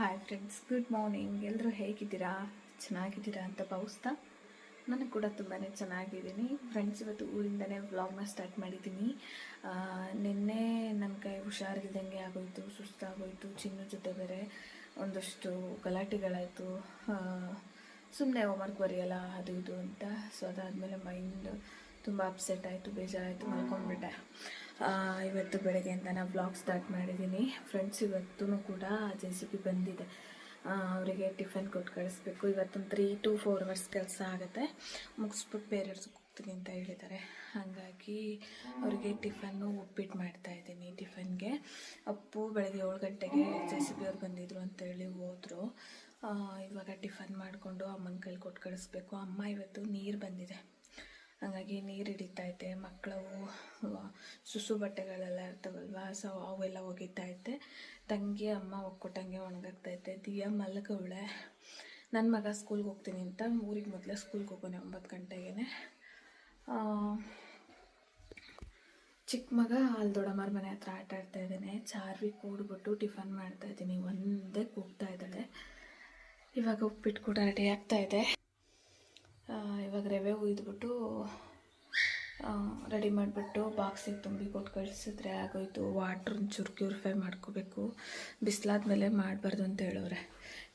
Hi friends good morning ಎಲ್ಲರೂ ಹೇಗಿದ್ದೀರಾ? ಚೆನ್ನಾಗಿದ್ದೀರಾ ಅಂತ ಭಾವಿಸ್ತಾ? ನಾನು ಕೂಡ ತುಂಬಾ ಚೆನ್ನಾಗಿದ್ದೀನಿ. ಫ್ರೆಂಡ್ಸ್ ಇವತ್ತು ಊರಿಂದನೇ ವ್ಲಾಗ್ನ ಸ್ಟಾರ್ಟ್ ಮಾಡಿದ್ದೀನಿ. ನಿನ್ನೆ ನನ್ನ ಕೈ ಹುಷಾರಿಲ್ದಂಗೆ ಆಗೋಯ್ತು, ಸುಸ್ತಾಗೋಯ್ತು, ಚಿನ್ನ ಜೊತೆ ಬೇರೆ ಒಂದಷ್ಟು ಗಲಾಟೆಗಳಾಯಿತು. ಸುಮ್ಮನೆ ಹೋಮ್ವರ್ಕ್ ಬರೆಯಲ್ಲ, ಅದು ಇದು ಅಂತ. ಸೊ ಅದಾದಮೇಲೆ ಮೈಂಡ್ ತುಂಬ ಅಪ್ಸೆಟ್ ಆಯಿತು, ಬೇಜಾರಾಯಿತು, ಮಲ್ಕೊಂಡ್ಬಿಟ್ಟೆ. ಇವತ್ತು ಬೆಳಗ್ಗೆಯಿಂದ ನಾನು ಬ್ಲಾಗ್ ಸ್ಟಾರ್ಟ್ ಮಾಡಿದ್ದೀನಿ. ಫ್ರೆಂಡ್ಸ್ ಇವತ್ತೂ ಕೂಡ ಜೆ ಸಿ ಪಿ ಬಂದಿದೆ. ಅವರಿಗೆ ಟಿಫನ್ ಕೊಟ್ಟು ಕಳಿಸ್ಬೇಕು. ಇವತ್ತೊಂದು ತ್ರೀ ಟು ಫೋರ್ ಅವರ್ಸ್ ಕೆಲಸ ಆಗುತ್ತೆ. ಮುಗಿಸ್ಬಿಟ್ಟು ಬೇರೆಯವ್ರಿಗೆ ಹೋಗ್ತೀನಿ ಅಂತ ಹೇಳಿದ್ದಾರೆ. ಹಾಗಾಗಿ ಅವರಿಗೆ ಟಿಫನ್ನು ಉಪ್ಪಿಟ್ಟು ಮಾಡ್ತಾ ಇದ್ದೀನಿ ಟಿಫನ್ಗೆ. ಅಪ್ಪು ಬೆಳಗ್ಗೆ ಏಳು ಗಂಟೆಗೆ ಜೆ ಸಿ ಬಿ ಅವ್ರು ಬಂದಿದ್ರು ಅಂತೇಳಿ ಹೋದರು. ಇವಾಗ ಟಿಫನ್ ಮಾಡಿಕೊಂಡು ಅಮ್ಮನ ಕೈಲಿ ಕೊಟ್ಟು ಕಳಿಸ್ಬೇಕು. ಅಮ್ಮ ಇವತ್ತು ನೀರು ಬಂದಿದೆ. ಹಾಗಾಗಿ ನೀರು ಹಿಡಿತಾ ಇದೆ ಮಕ್ಕಳವು ಸುಸು ಬಟ್ಟೆಗಳೆಲ್ಲ ಇರ್ತವಲ್ವ, ಸೊ ಅವೆಲ್ಲ ಒಗಿತಾ ಐತೆ ತಂಗಿ, ಅಮ್ಮ ಒಕ್ಕೊಟ್ಟಂಗೆ ಒಣಗಾಗ್ತೈತೆ ದಿಯಾ ಮಲಗವಳೆ ನನ್ನ ಮಗ ಸ್ಕೂಲ್ಗೆ ಹೋಗ್ತೀನಿ ಅಂತ, ಊರಿಗೆ ಮೊದಲೇ ಸ್ಕೂಲ್ಗೆ ಹೋಗೋನೆ ಒಂಬತ್ತು ಗಂಟೆಗೆ ಚಿಕ್ಕ ಮಗ ಅಲ್ಲಿ ದೊಡ್ಡಮ್ಮರ ಮನೆ ಹತ್ರ ಆಟ ಆಡ್ತಾ ಇದ್ದಾನೆ. ಚಾರ್ವಿ ಕೂಡ್ಬಿಟ್ಟು ಟಿಫನ್ ಮಾಡ್ತಾ ಇದ್ದೀನಿ, ಒಂದೇ ಕೂಗ್ತಾ ಇದ್ದಾಳೆ. ಇವಾಗ ಉಪ್ಪಿಟ್ಟು ಕೂಡ ರೆಡಿ ಆಗ್ತಾ ಇದೆ. ಇವಾಗ ರವೆ ಹುಯ್ದುಬಿಟ್ಟು ರೆಡಿ ಮಾಡಿಬಿಟ್ಟು ಬಾಕ್ಸಿಗೆ ತುಂಬಿ ಕೊಟ್ಟು ಕಳಿಸಿದ್ರೆ ಆಗೋಯ್ತು. ವಾಟ್ರ್ ಚೂರು ಪ್ಯೂರಿಫೈ ಮಾಡ್ಕೋಬೇಕು. ಬಿಸಿಲಾದ್ಮೇಲೆ ಮಾಡಬಾರ್ದು ಅಂತ ಹೇಳೋರೆ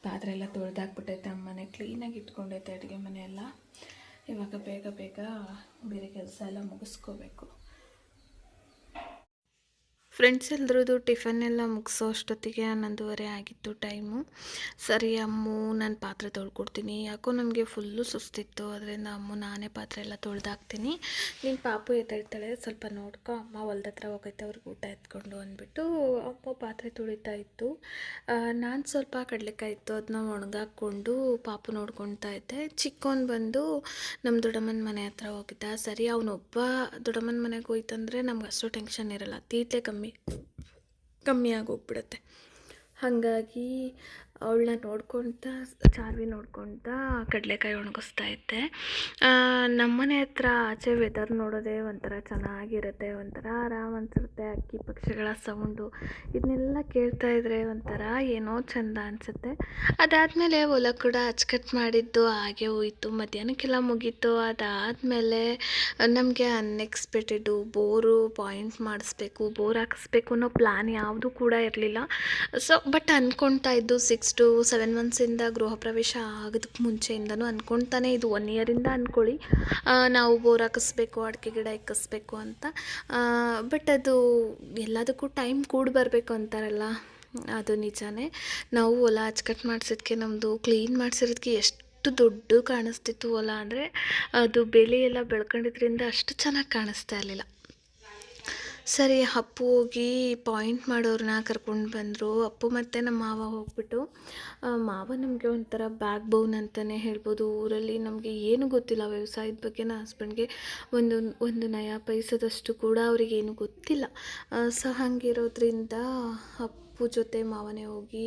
ಪಾತ್ರೆ ಎಲ್ಲ ತೊಳೆದಾಕ್ಬಿಟ್ಟೈತೆ ಅಮ್ಮನೆ. ಕ್ಲೀನಾಗಿ ಇಟ್ಕೊಂಡೈತೆ ಅಡುಗೆ ಮನೆ ಎಲ್ಲ ಇವಾಗ ಬೇಗ ಬೇಗ ಬೇರೆ ಕೆಲಸ ಎಲ್ಲ ಮುಗಿಸ್ಕೋಬೇಕು. ಫ್ರೆಂಡ್ಸ್ ಎಲ್ಲರದ್ದು ಟಿಫನ್ ಎಲ್ಲ ಮುಗಿಸೋ ಅಷ್ಟೊತ್ತಿಗೆ ಹನ್ನೊಂದುವರೆ ಆಗಿತ್ತು ಟೈಮು ಸರಿ, ಅಮ್ಮು ನಾನು ಪಾತ್ರೆ ತೊಳ್ಕೊಡ್ತೀನಿ. ಯಾಕೋ ನನಗೆ ಫುಲ್ಲು ಸುಸ್ತಿತ್ತು. ಅದರಿಂದ ಅಮ್ಮು ನಾನೇ ಪಾತ್ರೆ ಎಲ್ಲ ತೊಳೆದಾಕ್ತೀನಿ. ನಿನ್ನ ಪಾಪು ಎದ್ದೇಳ್ತಾಳೆ. ಸ್ವಲ್ಪ ನೋಡ್ಕೊ. ಅಮ್ಮ ಹೊಲ್ದ ಹತ್ರ ಹೋಗೈತೆ. ಅವ್ರಿಗೆ ಊಟ ಎತ್ಕೊಂಡು ಅಂದ್ಬಿಟ್ಟು ಅಮ್ಮ ಪಾತ್ರೆ ತೊಳಿತಾ ಇತ್ತು. ನಾನು ಸ್ವಲ್ಪ ಕಡಲೆಕಾಯಿ ಇತ್ತು. ಅದನ್ನ ಒಣಗಾಕ್ಕೊಂಡು ಪಾಪು ನೋಡ್ಕೊಳ್ತಾ ಇದ್ದೆ. ಚಿಕ್ಕವನು ಬಂದು ನಮ್ಮ ದೊಡ್ಡಮ್ಮನ ಮನೆ ಹತ್ರ ಹೋಗಿದ್ದ. ಸರಿ, ಅವನೊಬ್ಬ ದೊಡ್ಡಮ್ಮನ ಮನೆಗೆ ಹೋಯ್ತಂದ್ರೆ ನಮ್ಗೆ ಅಷ್ಟು ಟೆನ್ಷನ್ ಇರಲ್ಲ. ತೀಟೆ ಕಮ್ಮಿ ಕಮ್ಮಿ ಆಗೋಗ್ಬಿಡುತ್ತೆ. ಹಾಗಾಗಿ ಅವಳನ್ನ ನೋಡ್ಕೊಳ್ತಾ ಚಾರ್ವಿ ನೋಡ್ಕೊಳ್ತಾ ಕಡಲೆಕಾಯಿ ಒಣಗಿಸ್ತಾ ಇದ್ದೆ. ನಮ್ಮನೆ ಹತ್ರ ಆಚೆ ವೆದರ್ ನೋಡೋದೇ ಒಂಥರ ಚೆನ್ನಾಗಿರುತ್ತೆ, ಒಂಥರ ಆರಾಮ್ ಅನಿಸುತ್ತೆ. ಅಕ್ಕಿ ಪಕ್ಷಿಗಳ ಸೌಂಡು ಇದನ್ನೆಲ್ಲ ಕೇಳ್ತಾ ಇದ್ರೆ ಒಂಥರ ಏನೋ ಚಂದ ಅನಿಸುತ್ತೆ. ಅದಾದಮೇಲೆ ಹೊಲ ಕೂಡ ಅಚ್ಚುಕಟ್ಟು ಮಾಡಿದ್ದು, ಹಾಗೆ ಹೋಯಿತು. ಮಧ್ಯಾಹ್ನಕ್ಕೆಲ್ಲ ಮುಗೀತು. ಅದಾದಮೇಲೆ ನಮಗೆ ಅನ್ಎಕ್ಸ್ಪೆಕ್ಟೆಡು ಬೋರು ಪಾಯಿಂಟ್ ಮಾಡಿಸ್ಬೇಕು ಬೋರ್ ಹಾಕಿಸ್ಬೇಕು ಅನ್ನೋ ಪ್ಲ್ಯಾನ್ ಯಾವುದೂ ಕೂಡ ಇರಲಿಲ್ಲ. ಸೊ ಬಟ್ ಅಂದ್ಕೊಳ್ತಾ ಇದ್ದು ಟು ಸೆವೆನ್ ಮಂತ್ಸಿಂದ ಗೃಹ ಪ್ರವೇಶ ಆಗೋದಕ್ಕೆ ಮುಂಚೆಯಿಂದನೂ ಅಂದ್ಕೊಳ್ತಾನೆ ಇದು ಒನ್ ಇಯರಿಂದ ಅಂದ್ಕೊಳ್ಳಿ ನಾವು ಬೋರ್ ಹಾಕಿಸ್ಬೇಕು, ಅಡಿಕೆ ಗಿಡ ಇಕ್ಕಿಸ್ಬೇಕು ಅಂತ. ಬಟ್ ಅದು ಎಲ್ಲದಕ್ಕೂ ಟೈಮ್ ಕೂಡ ಬರಬೇಕು ಅಂತಾರಲ್ಲ. ಅದು ನಿಜಾನೇ. ನಾವು ಹೊಲ ಅಚ್ಚುಕಟ್ಟು ಮಾಡಿಸಿದ್ಕೆ ನಮ್ಮದು ಕ್ಲೀನ್ ಮಾಡಿಸಿರೋದಕ್ಕೆ ಎಷ್ಟು ದೊಡ್ಡ ಕಾಣಿಸ್ತಿತ್ತು ಹೊಲ ಅಂದರೆ, ಅದು ಬೆಳೆ ಎಲ್ಲ ಬೆಳ್ಕೊಂಡಿದ್ರಿಂದ ಅಷ್ಟು ಚೆನ್ನಾಗಿ ಕಾಣಿಸ್ತಾ ಇರಲಿಲ್ಲ. ಸರಿ, ಅಪ್ಪು ಹೋಗಿ ಪಾಯಿಂಟ್ ಮಾಡೋರನ್ನ ಕರ್ಕೊಂಡು ಬಂದರು. ಅಪ್ಪು ಮತ್ತು ನಮ್ಮ ಮಾವ ಹೋಗ್ಬಿಟ್ಟು ಮಾವ ನಮಗೆ ಒಂಥರ ಬ್ಯಾಕ್ ಬೌನ್ ಅಂತಲೇ ಹೇಳ್ಬೋದು. ಊರಲ್ಲಿ ನಮಗೆ ಏನು ಗೊತ್ತಿಲ್ಲ. ವ್ಯವಸಾಯದ ಬಗ್ಗೆ ನನ್ನ ಹಸ್ಬೆಂಡ್ಗೆ ಒಂದು ಒಂದು ನಯ ಪೈಸದಷ್ಟು ಕೂಡ ಅವರಿಗೇನು ಗೊತ್ತಿಲ್ಲ. ಸೊ ಹಾಗಿರೋದ್ರಿಂದ ಅಪ್ಪು ಜೊತೆ ಮಾವನೇ ಹೋಗಿ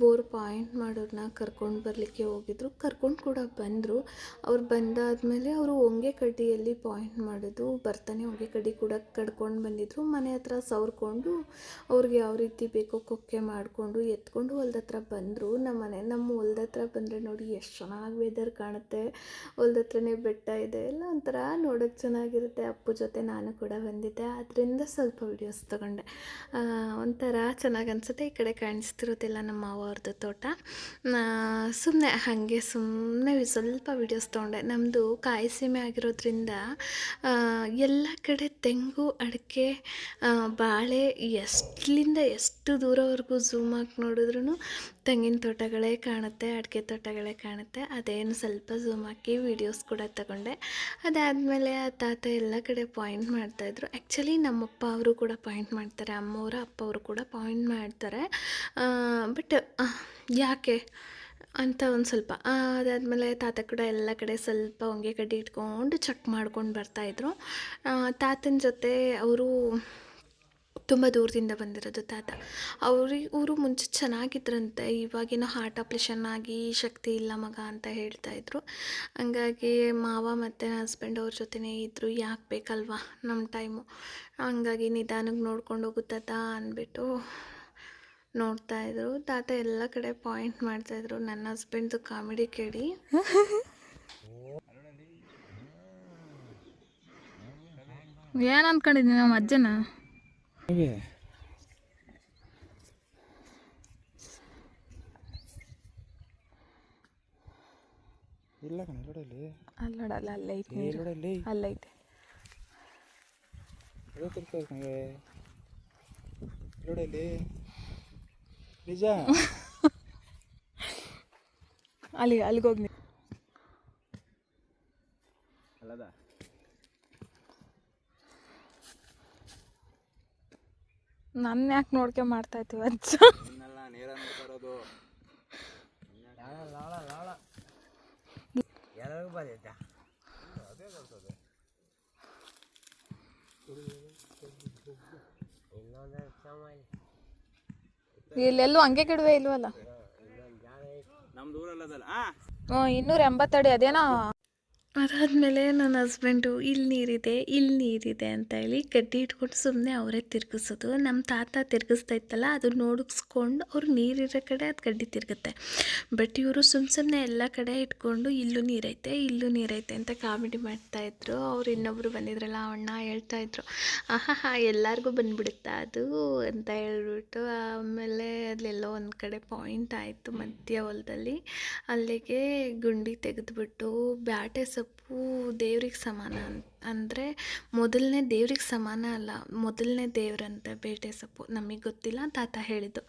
ಬೋರ್ ಪಾಯಿಂಟ್ ಮಾಡೋರನ್ನ ಕರ್ಕೊಂಡು ಬರಲಿಕ್ಕೆ ಹೋಗಿದ್ರು. ಕರ್ಕೊಂಡು ಕೂಡ ಬಂದರು. ಅವ್ರು ಬಂದಾದಮೇಲೆ ಅವರು ಹೊಂಗೆ ಕಡ್ಡಿಯಲ್ಲಿ ಪಾಯಿಂಟ್ ಮಾಡೋದು ಬರ್ತಾನೆ ಹೊಂಗೆ ಕಡ್ಡಿ ಕೂಡ ಕಡ್ಕೊಂಡು ಬಂದಿದ್ರು. ಮನೆ ಹತ್ರ ಸವರ್ಕೊಂಡು ಅವ್ರಿಗೆ ಯಾವ ರೀತಿ ಬೇಕೋ ಕೊಕ್ಕೆ ಮಾಡಿಕೊಂಡು ಎತ್ಕೊಂಡು ಹೊಲ್ದ ಹತ್ರ ಬಂದರು. ನಮ್ಮ ಮನೆ ನಮ್ಮ ಹೊಲ್ದ ಹತ್ರ ಬಂದರೆ ನೋಡಿ ಎಷ್ಟು ಚೆನ್ನಾಗಿ ವೆದರ್ ಕಾಣುತ್ತೆ. ಹೊಲ್ದ ಹತ್ರನೇ ಬೆಟ್ಟ ಇದೆ. ಎಲ್ಲ ಒಂಥರ ನೋಡೋಕ್ಕೆ ಚೆನ್ನಾಗಿರುತ್ತೆ. ಅಪ್ಪು ಜೊತೆ ನಾನು ಕೂಡ ಬಂದಿದ್ದೆ. ಅದರಿಂದ ಸ್ವಲ್ಪ ವಿಡಿಯೋಸ್ ತೊಗೊಂಡೆ. ಒಂಥರ ಚೆನ್ನಾಗಿ ಅನಿಸುತ್ತೆ, ಈ ಕಡೆ ಕಾಣಿಸ್ತಿರೋದಿಲ್ಲ ನಮ್ಮ ಮಾವ ಅವ್ರದ್ದು ತೋಟ ಸುಮ್ಮನೆ ಹಾಗೆ ಸುಮ್ಮನೆ ಸ್ವಲ್ಪ ವಿಡಿಯೋಸ್ ತೊಗೊಂಡೆ. ನಮ್ಮದು ಕಾಯಿ ಸೀಮೆ ಆಗಿರೋದ್ರಿಂದ ಎಲ್ಲ ಕಡೆ ತೆಂಗು, ಅಡಿಕೆ ಬಾಳೆ ಎಷ್ಟಲಿಂದ ಎಷ್ಟು ದೂರವರೆಗೂ ಝೂಮ್ ಹಾಕಿ ನೋಡಿದ್ರೂ ತೆಂಗಿನ ತೋಟಗಳೇ ಕಾಣುತ್ತೆ, ಅಡಿಕೆ ತೋಟಗಳೇ ಕಾಣುತ್ತೆ. ಅದೇನು ಸ್ವಲ್ಪ ಝೂಮ್ ಹಾಕಿ ವೀಡಿಯೋಸ್ ಕೂಡ ತಗೊಂಡೆ. ಅದಾದಮೇಲೆ ಆ ತಾತ ಎಲ್ಲ ಕಡೆ ಪಾಯಿಂಟ್ ಮಾಡ್ತಾಯಿದ್ರು ಆ್ಯಕ್ಚುಲಿ ನಮ್ಮಪ್ಪ ಅವರು ಕೂಡ ಪಾಯಿಂಟ್ ಮಾಡ್ತಾರೆ, ಅಮ್ಮವರು ಅಪ್ಪ ಅವರು ಕೂಡ ಪಾಯಿಂಟ್ ಮಾಡ್ತಾರೆ. ಬಟ್ ಯಾಕೆ? ಅಂತ ಒಂದು ಸ್ವಲ್ಪ ಅದಾದಮೇಲೆ ತಾತ ಕೂಡ ಎಲ್ಲ ಕಡೆ ಸ್ವಲ್ಪ ಹೊಂಗೆ ಕಡ್ಡಿ ಇಟ್ಕೊಂಡು ಚೆಕ್ ಮಾಡ್ಕೊಂಡು ಬರ್ತಾಯಿದ್ರು ತಾತನ ಜೊತೆ ಅವರು ತುಂಬ ದೂರದಿಂದ ಬಂದಿರೋದು ತಾತ. ಅವ್ರಿಗೆ ಇವರು ಮುಂಚೆ ಚೆನ್ನಾಗಿದ್ರಂತೆ. ಇವಾಗಿನ ಹಾರ್ಟ್ ಆಪ್ರೇಷನ್ ಆಗಿ ಶಕ್ತಿ ಇಲ್ಲ ಮಗ ಅಂತ ಹೇಳ್ತಾ ಇದ್ರು. ಹಂಗಾಗಿ ಮಾವ ಮತ್ತು ಹಸ್ಬೆಂಡ್ ಅವ್ರ ಜೊತೆನೇ ಇದ್ದರು ಯಾಕೆ ಬೇಕಲ್ವಾ ನಮ್ಮ ಟೈಮು ಹಂಗಾಗಿ ನಿಧಾನಕ್ಕೆ ನೋಡ್ಕೊಂಡು ಹೋಗುತ್ತಾತ ತಾತ ಅಂದ್ಬಿಟ್ಟು ನೋಡ್ತಾ ಇದ್ರು. ತಾತ ಎಲ್ಲ ಕಡೆ ಪಾಯಿಂಟ್ ಮಾಡ್ತಾಯಿದ್ರು ನನ್ನ ಹಸ್ಬೆಂಡ್ದು ಕಾಮಿಡಿ ಕೇಳಿ. ಏನು ಅನ್ಕೊಂಡಿದ್ದೀನಿ ನಮ್ಮ ಅಜ್ಜನ? ಅಲ್ಲೈತೆ ಇಲ್ಲ ಅಲ್ಲಡಲ್ಲ ಅಲ್ಲೇ ಐತೆ ಏ ಅಲ್ಲೈತೆ ನೋಡಲ್ಲಿ ನಿಜ? ಅಲ್ಲಿ ಅಲ್ಲಿಗೋಗಿ ಅಲ್ಲದ? ನನ್ನ ಯಾಕೆ ನೋಡ್ಕೆ ಮಾಡ್ತಾ ಇತ್ತು ಅಜ್ಜ ಇನ್ನೊಂದು ಇಲ್ಲೆಲ್ಲೂ ಹಂಗೆ ಗಿಡವೇ ಇಲ್ವಲ್ಲ? ನಮ್ದು ಊರಲ್ಲದಲ್ಲ. ಆ. ಹ್ಞೂ ಇನ್ನೂರ ಎಂಬತ್ತಡಿ ಅದೇನೋ? ಅದಾದಮೇಲೆ ನನ್ನ ಹಸ್ಬೆಂಡು ಇಲ್ಲಿ ನೀರಿದೆ ಇಲ್ಲಿ ನೀರಿದೆ ಅಂತ ಹೇಳಿ ಕಡ್ಡಿ ಇಟ್ಕೊಂಡು ಸುಮ್ಮನೆ ಅವರೇ ತಿರ್ಗಿಸೋದು. ನಮ್ಮ ತಾತ ತಿರ್ಗಿಸ್ತಾ ಇತ್ತಲ್ಲ, ಅದು ನೋಡಿಸ್ಕೊಂಡು ಅವ್ರು ನೀರಿರೋ ಕಡೆ ಅದು ಕಡ್ಡಿ ತಿರುಗುತ್ತೆ. ಬಟ್ ಇವರು ಸುಮ್ಮ ಸುಮ್ಮನೆ ಎಲ್ಲ ಕಡೆ ಇಟ್ಕೊಂಡು, ಇಲ್ಲೂ ನೀರೈತೆ ಇಲ್ಲೂ ನೀರೈತೆ ಅಂತ ಕಾಮಿಡಿ ಮಾಡ್ತಾಯಿದ್ರು ಅವ್ರು ಇನ್ನೊಬ್ರು ಬಂದಿದ್ರಲ್ಲ, ಅಣ್ಣ ಹೇಳ್ತಾಯಿದ್ರು ಆಹಾ ಎಲ್ಲರಿಗೂ ಬಂದ್ಬಿಡುತ್ತಾ ಅದು? ಅಂತ ಹೇಳ್ಬಿಟ್ಟು ಆಮೇಲೆ ಅಲ್ಲೆಲ್ಲೋ ಒಂದು ಕಡೆ ಪಾಯಿಂಟ್ ಆಯಿತು ಮಧ್ಯ ಹೊಲದಲ್ಲಿ. ಅಲ್ಲಿಗೆ ಗುಂಡಿ ತೆಗೆದುಬಿಟ್ಟು ಬ್ಯಾಟೆ ಸೊಪ್ಪು ದೇವ್ರಿಗೆ ಸಮಾನ ಅನ್ ಅಂದರೆ ಮೊದಲನೇ ದೇವ್ರಿಗೆ ಸಮಾನ ಅಲ್ಲ, ಮೊದಲನೇ ದೇವ್ರಂತೆ ಬೇಟೆ ಸೊಪ್ಪು. ನಮಗೆ ಗೊತ್ತಿಲ್ಲ, ತಾತ ಹೇಳಿದ್ದು.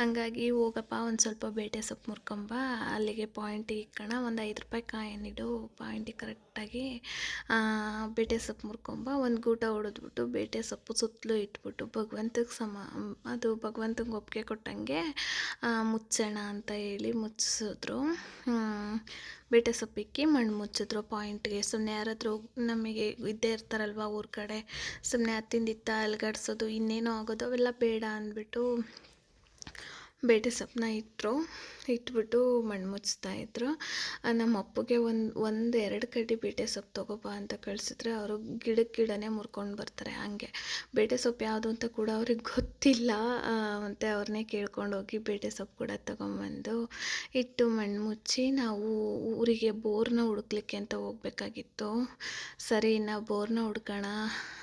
ಹಂಗಾಗಿ ಹೋಗಪ್ಪ, ಒಂದು ಸ್ವಲ್ಪ ಬೇಟೆ ಸೊಪ್ಪು ಮುರ್ಕೊಂಬ, ಅಲ್ಲಿಗೆ ಪಾಯಿಂಟಿಗೆ ಇಕ್ಕೋಣ, ಒಂದು ಐದು ರೂಪಾಯಿ ಕಾಯಿನಿಡು ಪಾಯಿಂಟಿಗೆ ಕರೆಕ್ಟಾಗಿ ಬೇಟೆ ಸೊಪ್ಪು ಮುರ್ಕೊಂಬ. ಒಂದು ಗೂಟ ಹೊಡೆದ್ಬಿಟ್ಟು ಬೇಟೆ ಸೊಪ್ಪು ಸುತ್ತಲೂ ಇಟ್ಬಿಟ್ಟು, ಭಗವಂತಗೆ ಸಮ, ಅದು ಭಗವಂತಂಗೆ ಒಪ್ಪಿಗೆ ಕೊಟ್ಟಂಗೆ ಮುಚ್ಚೋಣ ಅಂತ ಹೇಳಿ ಮುಚ್ಚಿಸಿದ್ರು. ಬೇಟೆ ಸೊಪ್ಪಿಕ್ಕಿ ಮಣ್ಣು ಮುಚ್ಚಿದ್ರು ಪಾಯಿಂಟ್ಗೆ ಸುಮ್ಮನೆ ಯಾರಾದರೂ ನಮಗೆ ಇದ್ದೇ ಇರ್ತಾರಲ್ವ ಊರ ಕಡೆ. ಸುಮ್ಮನೆ ಅತ್ತಿಂದಿತ್ತ ಅಲ್ಗಾಡ್ಸೋದು ಇನ್ನೇನೋ ಆಗೋದು ಅವೆಲ್ಲ ಬೇಡ ಅಂದ್ಬಿಟ್ಟು ಬೇಟೆ ಸೊಪ್ಪನ್ನ ಇಟ್ಟರು ಇಟ್ಬಿಟ್ಟು ಮಣ್ಣು ಮುಚ್ತಾ ಇದ್ರು. ನಮ್ಮ ಅಪ್ಪಗೆ ಒಂದು ಒಂದು ಎರಡು ಕಡ್ಡಿ ಬೇಟೆ ಸೊಪ್ಪು ತೊಗೊಬ ಅಂತ ಕಳಿಸಿದ್ರೆ ಅವರು ಗಿಡಕ್ಕೆ ಗಿಡನೇ ಮುರ್ಕೊಂಡು ಬರ್ತಾರೆ ಹಾಗೆ. ಬೇಟೆ ಸೊಪ್ಪು ಯಾವುದು ಅಂತ ಕೂಡ ಅವ್ರಿಗೆ ಗೊತ್ತಿಲ್ಲ. ಮತ್ತು ಅವ್ರನ್ನೇ ಕೇಳ್ಕೊಂಡು ಹೋಗಿ ಬೇಟೆ ಸೊಪ್ಪು ಕೂಡ ತೊಗೊಂಬಂದು ಇಟ್ಟು ಮಣ್ಣು ಮುಚ್ಚಿ ನಾವು ಊರಿಗೆ ಬೋರ್ನ ಹುಡುಕ್ಲಿಕ್ಕೆ ಅಂತ ಹೋಗ್ಬೇಕಾಗಿತ್ತು. ಸರಿ ನಾವು ಬೋರ್ನ ಹುಡ್ಕೋಣ.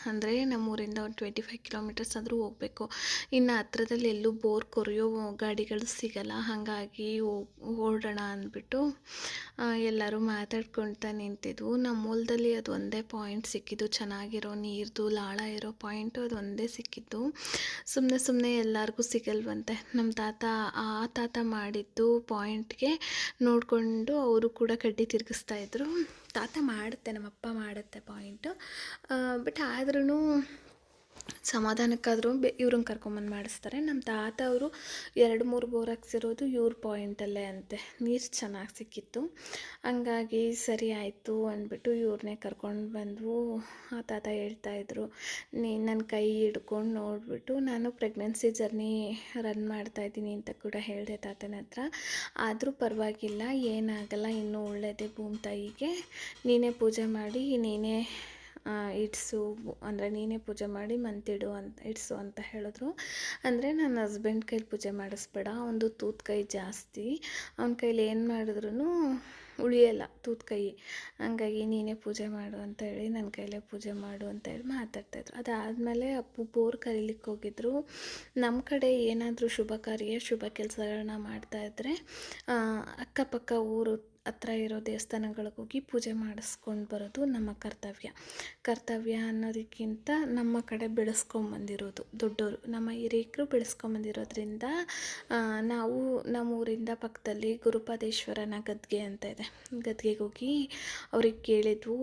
ಅಂದರೆ ನಮ್ಮೂರಿಂದ ಒಂದು ಟ್ವೆಂಟಿ ಫೈವ್ ಕಿಲೋಮೀಟರ್ಸ್ ಆದರೂ ಹೋಗಬೇಕು. ಇನ್ನು ಹತ್ರದಲ್ಲಿ ಎಲ್ಲೂ ಬೋರ್ ಕೊರೆಯೋ ಗಾಡಿಗಳು ಸಿಗಲ್ಲ, ಹಾಗಾಗಿ ಓಡೋಣ ಅಂದ್ಬಿಟ್ಟು ಎಲ್ಲರೂ ಮಾತಾಡ್ಕೊಳ್ತಾ ನಿಂತಿದ್ವು. ನಮ್ಮ ಮೂಲದಲ್ಲಿ ಅದು ಒಂದೇ ಪಾಯಿಂಟ್ ಸಿಕ್ಕಿದ್ದು, ಚೆನ್ನಾಗಿರೋ ನೀರ್ದು, ಲಾಳ ಇರೋ ಪಾಯಿಂಟು ಅದು ಒಂದೇ ಸಿಕ್ಕಿದ್ದು. ಸುಮ್ಮನೆ ಸುಮ್ಮನೆ ಎಲ್ಲರಿಗೂ ಸಿಗಲ್ವಂತೆ. ನಮ್ಮ ತಾತ, ಆ ತಾತ ಮಾಡಿದ್ದು ಪಾಯಿಂಟ್ಗೆ ನೋಡಿಕೊಂಡು ಅವರು ಕೂಡ ಕಡ್ಡಿ ತಿರುಗಿಸ್ತಾ ಇದ್ರು. ತಾತ ಮಾಡುತ್ತೆ, ನಮ್ಮಪ್ಪ ಮಾಡುತ್ತೆ ಪಾಯಿಂಟು. ಬಟ್ ಆದ್ರೂ ಸಮಾಧಾನಕ್ಕಾದರೂ ಬೆ ಇವ್ರನ್ನ ಕರ್ಕೊಂಬಂದು ಮಾಡಿಸ್ತಾರೆ. ನಮ್ಮ ತಾತ ಅವರು ಎರಡು ಮೂರು ಬೋರ್ ಹಾಕ್ಸಿರೋದು ಇವ್ರ ಪಾಯಿಂಟಲ್ಲೇ ಅಂತೆ. ನೀರು ಚೆನ್ನಾಗಿ ಸಿಕ್ಕಿತ್ತು. ಹಂಗಾಗಿ ಸರಿ ಆಯಿತು ಅಂದ್ಬಿಟ್ಟು ಇವ್ರನ್ನೇ ಕರ್ಕೊಂಡು ಬಂದ್ವು. ಆ ತಾತ ಹೇಳ್ತಾಯಿದ್ರು ನೀ ನನ್ನ ಕೈ ಹಿಡ್ಕೊಂಡು ನೋಡಿಬಿಟ್ಟು ನಾನು ಪ್ರೆಗ್ನೆನ್ಸಿ ಜರ್ನಿ ರನ್ ಮಾಡ್ತಾಯಿದ್ದೀನಿ ಅಂತ ಕೂಡ ಹೇಳಿದೆ ತಾತನ ಹತ್ರ. ಆದರೂ ಪರವಾಗಿಲ್ಲ, ಏನಾಗಲ್ಲ, ಇನ್ನೂ ಒಳ್ಳೆಯದೇ ಭೂಮಿ ತಾಯಿಗೆ. ನೀನೇ ಪೂಜೆ ಮಾಡಿ, ನೀನೇ ಆ, ಇಡ್ಸು ಅಂದರೆ ನೀನೇ ಪೂಜೆ ಮಾಡಿ ಮಂತಿಡು ಅಂತ ಇಟ್ಸು ಅಂತ ಹೇಳಿದ್ರು. ಅಂದರೆ ನನ್ನ ಹಸ್ಬೆಂಡ್ ಕೈಲಿ ಪೂಜೆ ಮಾಡಿಸ್ಬೇಡ ಒಂದು ತೂತ್ ಕೈ ಜಾಸ್ತಿ. ಅವನ ಕೈಲಿ ಏನು ಮಾಡಿದ್ರು ಉಳಿಯಲ್ಲ ತೂತ್ ಕೈ. ಹಂಗಾಗಿ ನೀನೇ ಪೂಜೆ ಮಾಡು ಅಂತ ಹೇಳಿ ನನ್ನ ಕೈಲೇ ಪೂಜೆ ಮಾಡು ಅಂತ ಹೇಳಿ ಮಾತಾಡ್ತಾಯಿದ್ರು ಅದಾದಮೇಲೆ ಅಪ್ಪು ಬೋರ್ ಕರೀಲಿಕ್ಕೆ ಹೋಗಿದ್ರು. ನಮ್ಮ ಕಡೆ ಏನಾದರೂ ಶುಭ ಕಾರ್ಯ ಶುಭ ಕೆಲಸಗಳನ್ನ ಮಾಡ್ತಾಯಿದ್ರೆ ಅಕ್ಕಪಕ್ಕ ಊರು ಹತ್ರ ಇರೋ ದೇವಸ್ಥಾನಗಳಿಗೆ ಹೋಗಿ ಪೂಜೆ ಮಾಡಿಸ್ಕೊಂಡು ಬರೋದು ನಮ್ಮ ಕರ್ತವ್ಯ. ಕರ್ತವ್ಯ ಅನ್ನೋದಕ್ಕಿಂತ ನಮ್ಮ ಕಡೆ ಬೆಳೆಸ್ಕೊಂಬಂದಿರೋದು ದೊಡ್ಡವರು ನಮ್ಮ ಹಿರಿಯಕರು ಬೆಳೆಸ್ಕೊಂಬಂದಿರೋದ್ರಿಂದ ನಾವು ನಮ್ಮ ಊರಿಂದ ಪಕ್ಕದಲ್ಲಿ ಗುರುಪಾದೇಶ್ವರನ ಗದ್ಗೆ ಅಂತ ಇದೆ. ಗದ್ಗೆಗೆ ಹೋಗಿ ಅವ್ರಿಗೆ ಕೇಳಿದ್ವು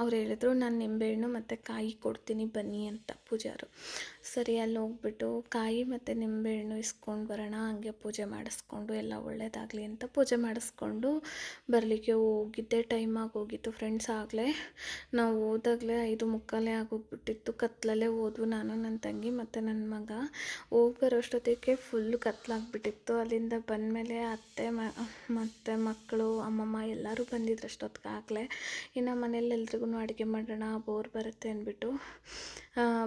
ಅವ್ರು ಹೇಳಿದ್ರು, ನಾನು ನಿಂಬೆಹಣ್ಣು ಮತ್ತು ಕಾಯಿ ಕೊಡ್ತೀನಿ ಬನ್ನಿ ಅಂತ ಪೂಜಾರು. ಸರಿ, ಅಲ್ಲಿ ಹೋಗ್ಬಿಟ್ಟು ಕಾಯಿ ಮತ್ತು ನಿಂಬೆಹಣ್ಣು ಇಸ್ಕೊಂಡು ಬರೋಣ, ಹಂಗೆ ಪೂಜೆ ಮಾಡಿಸ್ಕೊಂಡು ಎಲ್ಲ ಒಳ್ಳೇದಾಗಲಿ ಅಂತ ಪೂಜೆ ಮಾಡಿಸ್ಕೊಂಡು ಬರಲಿಕ್ಕೆ ಹೋಗಿದ್ದೆ. ಟೈಮಾಗಿ ಹೋಗಿತ್ತು ಫ್ರೆಂಡ್ಸ್ ಆಗಲೇ. ನಾವು ಹೋದಾಗಲೇ ಐದು ಮುಕ್ಕಾಲೇ ಆಗೋಗ್ಬಿಟ್ಟಿತ್ತು. ಕತ್ತಲಲ್ಲೇ ಹೋದ್ವು ನಾನು ನನ್ನ ತಂಗಿ ಮತ್ತು ನನ್ನ ಮಗ. ಹೋಗಿ ಬರೋಷ್ಟೊತ್ತಿಗೆ ಫುಲ್ಲು ಕತ್ಲಾಗ್ಬಿಟ್ಟಿತ್ತು. ಅಲ್ಲಿಂದ ಬಂದಮೇಲೆ ಅತ್ತೆ, ಮ, ಮತ್ತು ಮಕ್ಕಳು, ಅಮ್ಮಮ್ಮ ಎಲ್ಲರೂ ಬಂದಿದ್ರು ಅಷ್ಟೊತ್ತಿಗಾಗಲೇ ಇನ್ನು ಮನೇಲಿ ಎಲ್ರಿಗೂ ಅಡುಗೆ ಮಾಡೋಣ, ಬೋರ್ ಬರುತ್ತೆ ಅಂದ್ಬಿಟ್ಟು.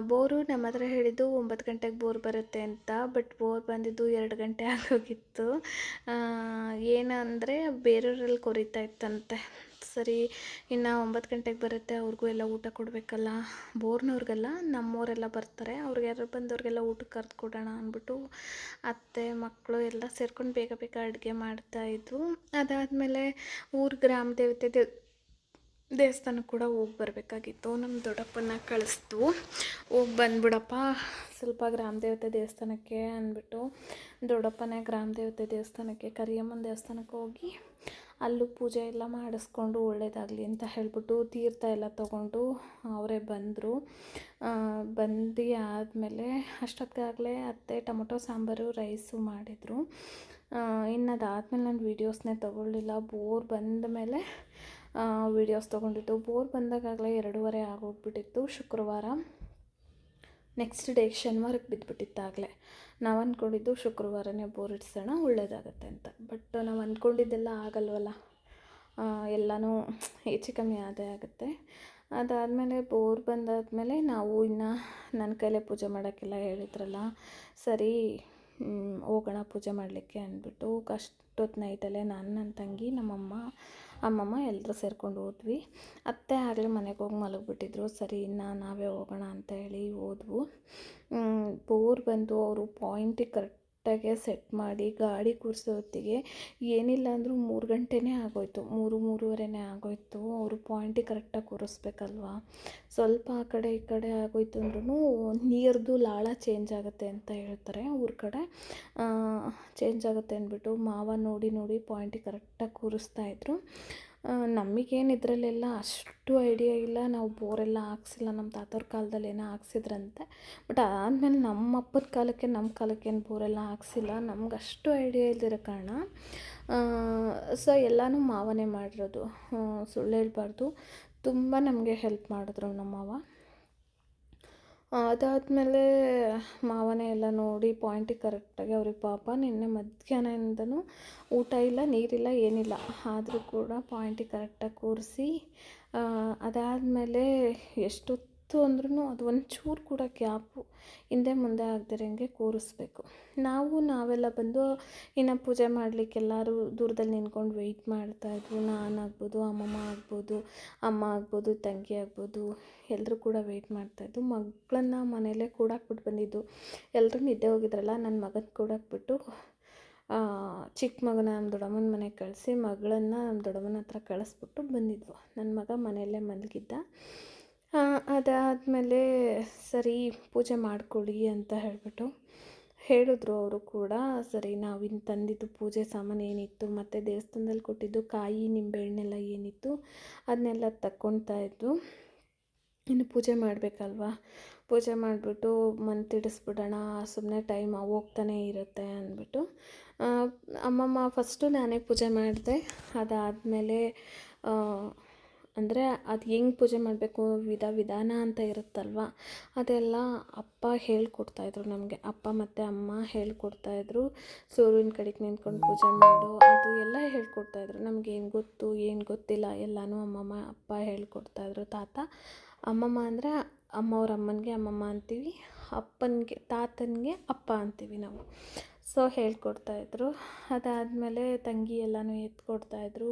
ಬೋರು ನಮ್ಮ ಹತ್ರ ಹೇಳಿದ್ದು ಅಂದ್ಕೊಂಡಿದ್ದು ಒಂಬತ್ತು ಗಂಟೆಗೆ ಬೋರ್ ಬರುತ್ತೆ ಅಂತ ಬಟ್ ಬೋರ್ ಬಂದಿದ್ದು ಎರಡು ಗಂಟೆ ಆಗೋಗಿತ್ತು. ಏನಂದರೆ ಬೇರೆಯವರಲ್ಲಿ ಕೊರಿತಾ ಇತ್ತಂತೆ. ಸರಿ, ಇನ್ನು ಒಂಬತ್ತು ಗಂಟೆಗೆ ಬರುತ್ತೆ, ಅವ್ರಿಗೂ ಎಲ್ಲ ಊಟ ಕೊಡಬೇಕಲ್ಲ. ಬೋರ್ನವ್ರಿಗೆಲ್ಲ ನಮ್ಮವರೆಲ್ಲ ಬರ್ತಾರೆ, ಅವ್ರಿಗೆ ಯಾರು ಬಂದವ್ರಿಗೆಲ್ಲ ಊಟಕ್ಕೆ ಕರೆದು ಕೊಡೋಣ ಅಂದ್ಬಿಟ್ಟು ಅತ್ತೆ, ಮಕ್ಕಳು ಎಲ್ಲ ಸೇರ್ಕೊಂಡು ಬೇಗ ಬೇಗ ಅಡುಗೆ ಮಾಡ್ತಾಯಿದ್ರು ಅದಾದಮೇಲೆ ಊರು ಗ್ರಾಮ ದೇವತೆ ದೇವ್ ದೇವಸ್ಥಾನಕ್ಕೆ ಕೂಡ ಹೋಗಿ ಬರಬೇಕಾಗಿತ್ತು. ನಮ್ಮ ದೊಡ್ಡಪ್ಪನ ಕಳಿಸ್ತು. ಹೋಗಿ ಬಂದ್ಬಿಡಪ್ಪ. ಸ್ವಲ್ಪ ಗ್ರಾಮ ದೇವತೆ ದೇವಸ್ಥಾನಕ್ಕೆ ಅಂದ್ಬಿಟ್ಟು ದೊಡ್ಡಪ್ಪನೇ ಗ್ರಾಮ ದೇವತೆ ದೇವಸ್ಥಾನಕ್ಕೆ, ಕರಿಯಮ್ಮನ ದೇವಸ್ಥಾನಕ್ಕೆ ಹೋಗಿ ಅಲ್ಲೂ ಪೂಜೆ ಎಲ್ಲ ಮಾಡಿಸ್ಕೊಂಡು ಒಳ್ಳೇದಾಗಲಿ ಅಂತ ಹೇಳ್ಬಿಟ್ಟು ತೀರ್ಥ ಎಲ್ಲ ತೊಗೊಂಡು ಅವರೇ ಬಂದರು. ಬಂದು ಆದಮೇಲೆ ಅಷ್ಟೊತ್ತಿಗಾಗಲೇ ಅತ್ತೆ, ಟೊಮೊಟೊ, ಸಾಂಬಾರು, ರೈಸು ಮಾಡಿದರು. ಇನ್ನು ಅದಾದಮೇಲೆ ನಾನು ವೀಡಿಯೋಸ್ನೇ ತೊಗೊಳ್ಳಿಲ್ಲ. ಬೋರ್ ಬಂದ ಮೇಲೆ ವೀಡಿಯೋಸ್ ತೊಗೊಂಡಿದ್ದು. ಬೋರ್ ಬಂದಾಗಲೇ ಎರಡೂವರೆ ಆಗೋಗ್ಬಿಟ್ಟಿತ್ತು ಶುಕ್ರವಾರ. ನೆಕ್ಸ್ಟ್ ಡೇ ಶನಿವಾರಕ್ಕೆ ಬಿದ್ದುಬಿಟ್ಟಿತ್ತಾಗಲೇ ನಾವು ಅಂದ್ಕೊಂಡಿದ್ದು ಶುಕ್ರವಾರನೇ ಬೋರ್ ಇಡ್ಸೋಣ, ಒಳ್ಳೇದಾಗತ್ತೆ ಅಂತ. ಬಟ್ ನಾವು ಅಂದ್ಕೊಂಡಿದ್ದೆಲ್ಲ ಆಗಲ್ವಲ್ಲ. ಎಲ್ಲನೂ ಹೆಚ್ಚು ಕಮ್ಮಿ ಆದೇ ಆಗುತ್ತೆ. ಅದಾದಮೇಲೆ ಬೋರ್ ಬಂದಾದಮೇಲೆ ನಾವು ಇನ್ನು ನನ್ನ ಕೈಲೇ ಪೂಜೆ ಮಾಡೋಕ್ಕೆಲ್ಲ ಹೇಳಿದ್ರಲ್ಲ, ಸರಿ ಹೋಗೋಣ ಪೂಜೆ ಮಾಡಲಿಕ್ಕೆ ಅಂದ್ಬಿಟ್ಟು ಕಷ್ಟೊತ್ತು ನೈಟಲ್ಲೇ ನಾನು ನನ್ನ ತಂಗಿ, ನಮ್ಮಮ್ಮ ಅಮ್ಮಮ್ಮ ಎಲ್ಲರೂ ಸೇರ್ಕೊಂಡು ಹೋದ್ವಿ. ಅತ್ತೆ ಆಗಲೇ ಮನೆಗೆ ಹೋಗಿ ಮಲಗಿಬಿಟ್ಟಿದ್ರು. ಸರಿ, ಇನ್ನು ನಾವೇ ಹೋಗೋಣ ಅಂತ ಹೇಳಿ ಹೋದ್ವು. ಬೋರ್ ಬಂದು ಅವರು ಪಾಯಿಂಟಿಗೆ ಕರೆಕ್ಟಾಗೆ ಸೆಟ್ ಮಾಡಿ ಗಾಡಿ ಕೂರಿಸೋ ಹೊತ್ತಿಗೆ ಏನಿಲ್ಲ ಅಂದರೂ ಮೂರು ಗಂಟೆನೇ ಆಗೋಯ್ತು. ಮೂರು ಮೂರುವರೆನೇ ಆಗೋಯ್ತು. ಅವರು ಪಾಯಿಂಟಿಗೆ ಕರೆಕ್ಟಾಗಿ ಕೂರಿಸ್ಬೇಕಲ್ವಾ? ಸ್ವಲ್ಪ ಆ ಕಡೆ ಈ ಕಡೆ ಆಗೋಯ್ತು ಅಂದ್ರೂ ನೀರ್ದು ಲಾಳ ಚೇಂಜ್ ಆಗುತ್ತೆ ಅಂತ ಹೇಳ್ತಾರೆ. ಊರ ಕಡೆ ಚೇಂಜ್ ಆಗುತ್ತೆ ಅಂದ್ಬಿಟ್ಟು ಮಾವ ನೋಡಿ ನೋಡಿ ಪಾಯಿಂಟಿಗೆ ಕರೆಕ್ಟಾಗಿ ಕೂರಿಸ್ತಾ ಇದ್ರು. ಆ, ನಮಗೇನು ಇದರಲ್ಲೆಲ್ಲ ಅಷ್ಟು ಐಡಿಯಾ ಇಲ್ಲ. ನಾವು ಬೋರೆಲ್ಲ ಹಾಕ್ಸಿಲ್ಲ. ನಮ್ಮ ತಾತವ್ರ ಕಾಲದಲ್ಲಿ ಏನೋ ಹಾಕ್ಸಿದ್ರಂತೆ. ಬಟ್ ಆದಮೇಲೆ ನಮ್ಮ ಅಪ್ಪನ ಕಾಲಕ್ಕೆ ನಮ್ಮ ಕಾಲಕ್ಕೆ ಏನು ಬೋರೆಲ್ಲ ಹಾಕ್ಸಿಲ್ಲ. ನಮ್ಗೆ ಅಷ್ಟು ಐಡಿಯಾ ಇಲ್ದಿರೋ ಕಾರಣ ಸೊ ಎಲ್ಲನೂ ಮಾವನೇ ಮಾಡಿರೋದು. ಸುಳ್ಳು ಹೇಳ್ಬಾರ್ದು. ತುಂಬ ನಮಗೆ ಹೆಲ್ಪ್ ಮಾಡಿದ್ರು ನಮ್ಮ ಮಾವ. ಅದಾದಮೇಲೆ ಮಾವನೇ ಎಲ್ಲ ನೋಡಿ ಪಾಯಿಂಟಿಗೆ ಕರೆಕ್ಟಾಗಿ ಅವ್ರಿಗೆ ಪಾಪ ನಿನ್ನೆ ಮಧ್ಯಾಹ್ನದಿಂದನೂ ಊಟ ಇಲ್ಲ, ನೀರಿಲ್ಲ, ಏನಿಲ್ಲ. ಆದರೂ ಕೂಡ ಪಾಯಿಂಟಿಗೆ ಕರೆಕ್ಟಾಗಿ ಕೂರಿಸಿ ಅದಾದಮೇಲೆ ಎಷ್ಟೊತ್ತು ಅಂದ್ರೂ ಅದು ಒಂಚೂರು ಕೂಡ ಗ್ಯಾಪು ಹಿಂದೆ ಮುಂದೆ ಆಗದಿರಂಗೆ ಕೂರಿಸ್ಬೇಕು. ನಾವು ನಾವೆಲ್ಲ ಬಂದು ಇನ್ನು ಪೂಜೆ ಮಾಡಲಿಕ್ಕೆ ಎಲ್ಲರೂ ದೂರದಲ್ಲಿ ನಿಂತ್ಕೊಂಡು ವೆಯ್ಟ್ ಮಾಡ್ತಾಯಿದ್ವು ನಾನು ಆಗ್ಬೋದು, ಅಮ್ಮಮ್ಮ ಆಗ್ಬೋದು, ಅಮ್ಮ ಆಗ್ಬೋದು, ತಂಗಿ ಆಗ್ಬೋದು ಎಲ್ಲರೂ ಕೂಡ ವೆಯ್ಟ್ ಮಾಡ್ತಾಯಿದ್ದು ಮಗಳನ್ನು ಮನೆಯಲ್ಲೇ ಕೂಡಾಕ್ಬಿಟ್ಟು ಬಂದಿದ್ದು. ಎಲ್ಲರೂ ನಿದ್ದೆ ಹೋಗಿದ್ರಲ್ಲ ನನ್ನ ಮಗನ ಕೂಡಾಕ್ಬಿಟ್ಟು ಚಿಕ್ಕ ಮಗನ ನಮ್ಮ ದೊಡ್ಡಮ್ಮನ ಮನೆಗೆ ಕಳಿಸಿ ಮಗಳನ್ನು ನಮ್ಮ ದೊಡ್ಡಮ್ಮನ ಹತ್ರ ಕಳಿಸ್ಬಿಟ್ಟು ಬಂದಿದ್ವು. ನನ್ನ ಮಗ ಮನೆಯಲ್ಲೇ ಮಲಗಿದ್ದ. ಅದಾದಮೇಲೆ ಸರಿ ಪೂಜೆ ಮಾಡಿಕೊಡಿ ಅಂತ ಹೇಳಿಬಿಟ್ಟು ಹೇಳಿದ್ರು ಅವರು ಕೂಡ, ಸರಿ ನಾವು ಇನ್ನು ತಂದಿದ್ದು ಪೂಜೆ ಸಾಮಾನು ಏನಿತ್ತು, ಮತ್ತು ದೇವಸ್ಥಾನದಲ್ಲಿ ಕೊಟ್ಟಿದ್ದು ಕಾಯಿ, ನಿಂಬೆಹಣ್ಣೆಲ್ಲ ಏನಿತ್ತು ಅದನ್ನೆಲ್ಲ ತಗೊಳ್ತಾ ಇದ್ದು ಇನ್ನು ಪೂಜೆ ಮಾಡಬೇಕಲ್ವಾ? ಪೂಜೆ ಮಾಡಿಬಿಟ್ಟು ಮಂತಿಡಿಸ್ಬಿಡೋಣ ಸುಮ್ಮನೆ ಟೈಮ್ ಹೋಗ್ತಾನೆ ಇರುತ್ತೆ ಅಂದ್ಬಿಟ್ಟು ಅಮ್ಮಮ್ಮ ಫಸ್ಟು ನಾನೇ ಪೂಜೆ ಮಾಡಿದೆ, ಅದಾದಮೇಲೆ ಅಂದರೆ ಅದು ಹೆಂಗೆ ಪೂಜೆ ಮಾಡಬೇಕು, ವಿಧ ವಿಧಾನ ಅಂತ ಇರುತ್ತಲ್ವ? ಅದೆಲ್ಲ ಅಪ್ಪ ಹೇಳ್ಕೊಡ್ತಾಯಿದ್ರು ನಮಗೆ. ಅಪ್ಪ ಮತ್ತು ಅಮ್ಮ ಹೇಳ್ಕೊಡ್ತಾಯಿದ್ರು ಸೂರ್ಯನ ಕಡೆಗೆ ನಿಂತ್ಕೊಂಡು ಪೂಜೆ ಮಾಡು, ಅದು ಎಲ್ಲ ಹೇಳ್ಕೊಡ್ತಾಯಿದ್ರು ಏನು ಗೊತ್ತು, ಏನು ಗೊತ್ತಿಲ್ಲ, ಎಲ್ಲನೂ ಅಮ್ಮಮ್ಮ, ಅಪ್ಪ ಹೇಳ್ಕೊಡ್ತಾಯಿದ್ರು ತಾತ, ಅಮ್ಮಮ್ಮ ಅಂದರೆ ಅಮ್ಮವ್ರ ಅಮ್ಮನಿಗೆ, ಅಮ್ಮಮ್ಮ ಅಂತೀವಿ. ಅಪ್ಪನಿಗೆ, ತಾತನಿಗೆ ಅಪ್ಪ ಅಂತೀವಿ ನಾವು. ಸೊ ಹೇಳ್ಕೊಡ್ತಾಯಿದ್ರು ಅದಾದಮೇಲೆ ತಂಗಿ ಎಲ್ಲನೂ ಎತ್ಕೊಡ್ತಾಯಿದ್ರು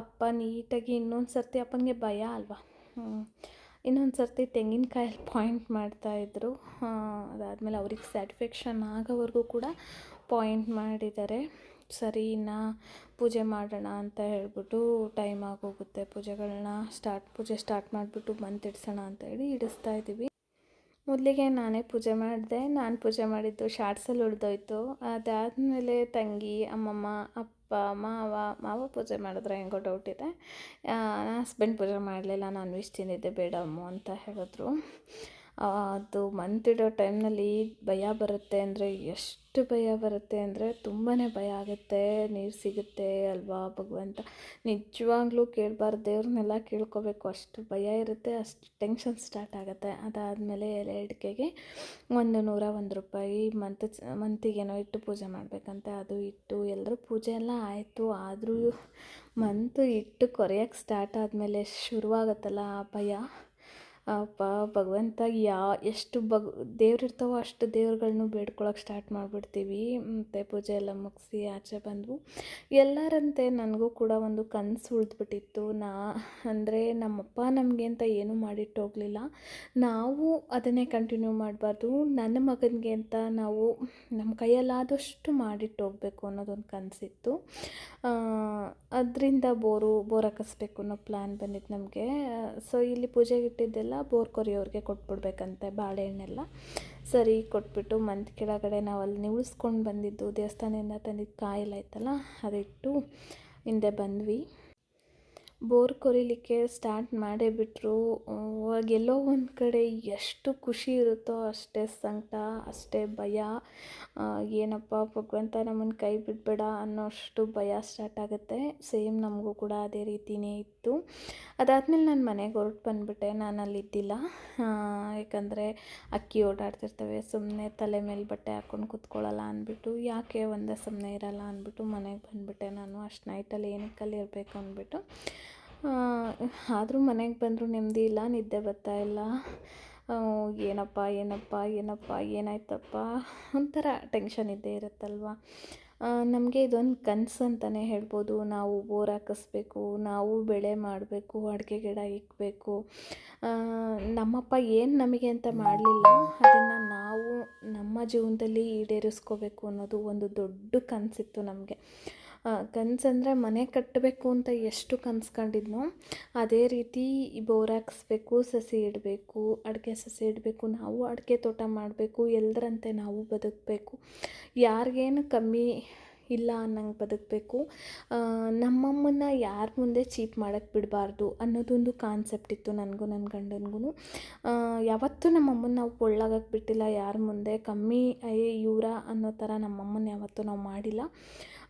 ಅಪ್ಪ ನೀಟಾಗಿ ಇನ್ನೊಂದು ಸರ್ತಿ ಅಪ್ಪನಿಗೆ ಭಯ ಅಲ್ವಾ? ಇನ್ನೊಂದು ಸರ್ತಿ ತೆಂಗಿನಕಾಯಲ್ಲಿ ಪಾಯಿಂಟ್ ಮಾಡ್ತಾಯಿದ್ರು ಅದಾದಮೇಲೆ ಅವ್ರಿಗೆ ಸ್ಯಾಟಿಸ್ಫ್ಯಾಕ್ಷನ್ ಆಗೋವರೆಗೂ ಕೂಡ ಪಾಯಿಂಟ್ ಮಾಡಿದ್ದಾರೆ. ಸರಿ, ಇನ್ನು ಪೂಜೆ ಮಾಡೋಣ ಅಂತ ಹೇಳ್ಬಿಟ್ಟು ಟೈಮ್ ಆಗೋಗುತ್ತೆ. ಪೂಜೆಗಳನ್ನ ಸ್ಟಾರ್ಟ್, ಪೂಜೆ ಸ್ಟಾರ್ಟ್ ಮಾಡಿಬಿಟ್ಟು ಮಂತ್ ಇಡ್ಸೋಣ ಅಂತ ಹೇಳಿ ಇಡಿಸ್ತಾ ಇದ್ದೀವಿ. ಮೊದಲಿಗೆ ನಾನೇ ಪೂಜೆ ಮಾಡಿದೆ. ನಾನು ಪೂಜೆ ಮಾಡಿದ್ದು ಶಾರ್ಟ್ಸಲ್ಲಿ ಉಳಿದೋಯ್ತು. ಅದಾದಮೇಲೆ ತಂಗಿ, ಅಮ್ಮಮ್ಮ, ಅಪ್ಪ, ಮಾವ ಮಾವ ಪೂಜೆ ಮಾಡಿದ್ರೆ ಹೆಂಗೋ ಡೌಟ್ ಇದೆ. ನನ್ನ ಹಸ್ಬೆಂಡ್ ಪೂಜೆ ಮಾಡಲಿಲ್ಲ. ನಾನು ವೆಜ್ ತಿಂದಿದ್ದೆ ಬೇಡ ಅಮ್ಮು ಅಂತ ಹೇಳಿದ್ರು. ಅದು ಮಂತ್ ಇಡೋ ಟೈಮ್ನಲ್ಲಿ ಭಯ ಬರುತ್ತೆ ಅಂದರೆ ಎಷ್ಟು ಭಯ ಬರುತ್ತೆ ಅಂದರೆ ತುಂಬಾ ಭಯ ಆಗುತ್ತೆ, ನೀರು ಸಿಗುತ್ತೆ ಅಲ್ವಾ ಭಗವಂತ? ನಿಜವಾಗ್ಲೂ ಕೇಳಬಾರ್ದು, ದೇವ್ರನ್ನೆಲ್ಲ ಕೇಳ್ಕೋಬೇಕು. ಅಷ್ಟು ಭಯ ಇರುತ್ತೆ, ಅಷ್ಟು ಟೆನ್ಷನ್ ಸ್ಟಾರ್ಟ್ ಆಗುತ್ತೆ. ಅದಾದಮೇಲೆ ಎಲೆ ಅಡಿಕೆಗೆ ಒಂದು ನೂರ ಒಂದು ರೂಪಾಯಿ ಮಂತ್ ಮಂತಿಗೇನೋ ಇಟ್ಟು ಪೂಜೆ ಮಾಡಬೇಕಂತೆ. ಅದು ಇಟ್ಟು ಎಲ್ಲರೂ ಪೂಜೆ ಎಲ್ಲ ಆಯಿತು. ಆದರೂ ಮಂತು ಇಟ್ಟು ಕೊರೆಯೋಕ್ಕೆ ಸ್ಟಾರ್ಟ್ ಆದಮೇಲೆ ಶುರುವಾಗುತ್ತಲ್ಲ ಆ ಭಯ. ಅಪ್ಪ ಭಗವಂತ ಯಾ, ಎಷ್ಟು ಬಗ್ ದೇವ್ರಿರ್ತಾವೋ ಅಷ್ಟು ದೇವ್ರುಗಳನ್ನೂ ಬೇಡ್ಕೊಳಕ್ಕೆ ಸ್ಟಾರ್ಟ್ ಮಾಡಿಬಿಡ್ತೀವಿ. ಮತ್ತು ಪೂಜೆ ಎಲ್ಲ ಮುಗಿಸಿ ಆಚೆ ಬಂದವು. ಎಲ್ಲರಂತೆ ನನಗೂ ಕೂಡ ಒಂದು ಕನಸು ಉಳಿದ್ಬಿಟ್ಟಿತ್ತು. ನಾ, ಅಂದರೆ ನಮ್ಮಪ್ಪ ನಮಗೆ ಅಂತ ಏನೂ ಮಾಡಿಟ್ಟು ಹೋಗಲಿಲ್ಲ. ನಾವು ಅದನ್ನೇ ಕಂಟಿನ್ಯೂ ಮಾಡಬಾರ್ದು. ನನ್ನ ಮಗನಿಗೆ ಅಂತ ನಾವು ನಮ್ಮ ಕೈಯಲ್ಲಾದಷ್ಟು ಮಾಡಿಟ್ಟು ಹೋಗಬೇಕು ಅನ್ನೋದೊಂದು ಕನಸಿತ್ತು. ಅದರಿಂದ ಬೋರು, ಬೋರ್ ಹಾಕಿಸ್ಬೇಕು ಅನ್ನೋ ಪ್ಲ್ಯಾನ್ ಬಂದಿತ್ತು ನಮಗೆ. ಸೊ ಇಲ್ಲಿ ಪೂಜೆಗೆ ಇಟ್ಟಿದ್ದೆಲ್ಲ ಬೋರ್ ಕೊರಿಯೋರಿಗೆ ಕೊಟ್ಬಿಡ್ಬೇಕಂತೆ ಬಾಳೆಹಣ್ಣೆಲ್ಲ. ಸರಿ, ಕೊಟ್ಬಿಟ್ಟು ಮಂತ್ ಕೆಳಗಡೆ ನಾವು ಅಲ್ಲಿ ಬಂದಿದ್ದು ದೇವಸ್ಥಾನದಿಂದ ತಂದಿದ್ದು ಕಾಯಿಲ್ಲ ಇತ್ತಲ್ಲ ಅದಿಟ್ಟು ಹಿಂದೆ ಬಂದ್ವಿ. ಬೋರ್ ಕೊರಿಲಿಕ್ಕೆ ಸ್ಟಾರ್ಟ್ ಮಾಡೇ ಬಿಟ್ಟರು ಎಲ್ಲೋ ಒಂದು ಕಡೆ ಎಷ್ಟು ಖುಷಿ ಇರುತ್ತೋ ಅಷ್ಟೇ ಸಂಕಟ, ಅಷ್ಟೇ ಭಯ. ಏನಪ್ಪ, ಭಗವಂತ ನಮ್ಮನ್ನು ಕೈ ಬಿಡಬೇಡ ಅನ್ನೋಷ್ಟು ಭಯ ಸ್ಟಾರ್ಟ್ ಆಗುತ್ತೆ. ಸೇಮ್ ನಮಗೂ ಕೂಡ ಅದೇ ರೀತಿಯೇ ಇತ್ತು. ಅದಾದಮೇಲೆ ನಾನು ಮನೆಗೆ ಹೊರಟು ಬಂದುಬಿಟ್ಟೆ. ನಾನು ಅಲ್ಲಿದ್ದಿಲ್ಲ. ಯಾಕಂದರೆ ಅಕ್ಕಿ ಓಡಾಡ್ತಿರ್ತವೆ. ಸುಮ್ಮನೆ ತಲೆ ಮೇಲೆ ಬಟ್ಟೆ ಹಾಕ್ಕೊಂಡು ಕೂತ್ಕೊಳ್ಳಲ್ಲ ಅಂದ್ಬಿಟ್ಟು ಯಾಕೆ ಒಂದೇ ಸುಮ್ಮನೆ ಇರಲ್ಲ ಅಂದ್ಬಿಟ್ಟು ಮನೆಗೆ ಬಂದುಬಿಟ್ಟೆ ನಾನು. ಅಷ್ಟು ನೈಟಲ್ಲಿ ಏನಕ್ಕಲ್ಲಿ ಇರಬೇಕು ಅಂದ್ಬಿಟ್ಟು ಆದರೂ ಮನೆಗೆ ಬಂದರೂ ನೆಮ್ಮದಿ ಇಲ್ಲ, ನಿದ್ದೆ ಬರ್ತಾ ಇಲ್ಲ. ಏನಪ್ಪ ಏನಪ್ಪ ಏನಪ್ಪ, ಏನಾಯ್ತಪ್ಪ? ಒಂಥರ ಟೆನ್ಷನ್ ಇದ್ದೇ ಇರುತ್ತಲ್ವ? ನಮಗೆ ಇದೊಂದು ಕನಸು ಅಂತಲೇ ಹೇಳ್ಬೋದು. ನಾವು ಬೋರ್ ಹಾಕಿಸ್ಬೇಕು, ನಾವು ಬೆಳೆ ಮಾಡಬೇಕು ಅಡುಗೆ ಗಿಡ ಇಕ್ಕಬೇಕು ನಮ್ಮಪ್ಪ ಏನು ನಮಗೆ ಅಂತ ಮಾಡಲಿಲ್ಲ. ಅದನ್ನು ನಾವು ನಮ್ಮ ಜೀವನದಲ್ಲಿ ಈಡೇರಿಸ್ಕೋಬೇಕು ಅನ್ನೋದು ಒಂದು ದೊಡ್ಡ ಕನಸಿತ್ತು ನಮಗೆ. ಕನಸಂದರೆ ಮನೆ ಕಟ್ಟಬೇಕು ಅಂತ ಎಷ್ಟು ಕನ್ಸ್ಕೊಂಡಿದ್ನೋ ಅದೇ ರೀತಿ ಬೋರ್ ಹಾಕಿಸ್ಬೇಕು, ಸಸಿ ಇಡಬೇಕು ಅಡಿಕೆ ಸಸಿ ಇಡಬೇಕು, ನಾವು ಅಡಿಕೆ ತೋಟ ಮಾಡಬೇಕು ಎಲ್ಲರಂತೆ ನಾವು ಬದುಕಬೇಕು. ಯಾರಿಗೇನು ಕಮ್ಮಿ ಇಲ್ಲ ಅನ್ನಂಗೆ ಬದುಕಬೇಕು. ನಮ್ಮಮ್ಮನ್ನ ಯಾರ ಮುಂದೆ ಚೀಪ್ ಮಾಡೋಕ್ಕೆ ಬಿಡಬಾರ್ದು ಅನ್ನೋದೊಂದು ಕಾನ್ಸೆಪ್ಟ್ ಇತ್ತು ನನಗೂ ನನ್ನ ಗಂಡನಿಗೂ ಯಾವತ್ತೂ ನಮ್ಮಮ್ಮನ ನಾವು ಒಳ್ಳಾಗಕ್ಕೆ ಬಿಟ್ಟಿಲ್ಲ, ಯಾರ ಮುಂದೆ ಕಮ್ಮಿ ಅಯ್ಯ ಇವರ ಅನ್ನೋ ಥರ ನಮ್ಮಮ್ಮನ ಯಾವತ್ತೂ ನಾವು ಮಾಡಿಲ್ಲ.